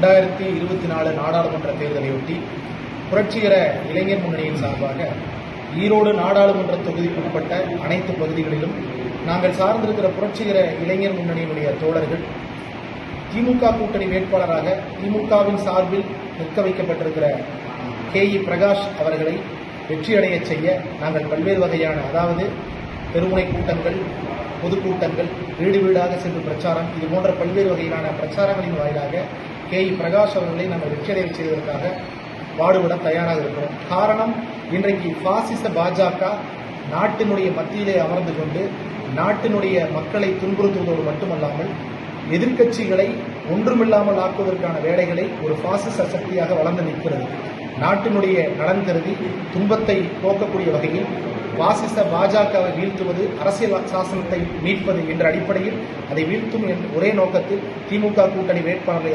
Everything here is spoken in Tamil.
ரெண்டாயிரத்தி இருபத்தி நாலு நாடாளுமன்ற தேர்தலையொட்டி புரட்சிகர இளைஞர் முன்னணியின் சார்பாக ஈரோடு நாடாளுமன்ற தொகுதிக்குட்பட்ட அனைத்து பகுதிகளிலும் நாங்கள் சார்ந்திருக்கிற புரட்சிகர இளைஞர் முன்னணியினுடைய தோழர்கள் திமுக கூட்டணி வேட்பாளராக திமுகவின் சார்பில் நிற்க வைக்கப்பட்டிருக்கிற கே இ பிரகாஷ் அவர்களை வெற்றியடைய செய்ய நாங்கள் பல்வேறு வகையான அதாவது தெருமுனை கூட்டங்கள் பொதுக்கூட்டங்கள் வீடு வீடாக சென்று பிரச்சாரம் இது போன்ற பல்வேறு வகையிலான பிரச்சாரங்களின் வாயிலாக கே இ பிரகாஷ் அவர்களை நாங்கள் வெற்றியடைய செய்வதற்காக பாடுபட தயாராக இருக்கிறோம். காரணம் இன்றைக்கு பாசிச பாஜக நாட்டினுடைய மத்தியிலே அமர்ந்து கொண்டு நாட்டினுடைய மக்களை துன்புறுத்துவதோடு மட்டுமல்லாமல் எதிர்க்கட்சிகளை ஒன்றுமில்லாமல் ஆக்குவதற்கான வேலைகளை ஒரு பாசிச சக்தியாக வளர்ந்து நிற்கிறது. நாட்டினுடைய நலன் கருதி துன்பத்தை போக்கக்கூடிய வகையில் பாசிச பாஜகவை வீழ்த்துவது அரசியல் சாசனத்தை மீட்பது என்ற அடிப்படையில் அதை வீழ்த்தும் என்ற ஒரே நோக்கத்தில் திமுக கூட்டணி வேட்பாளர்களை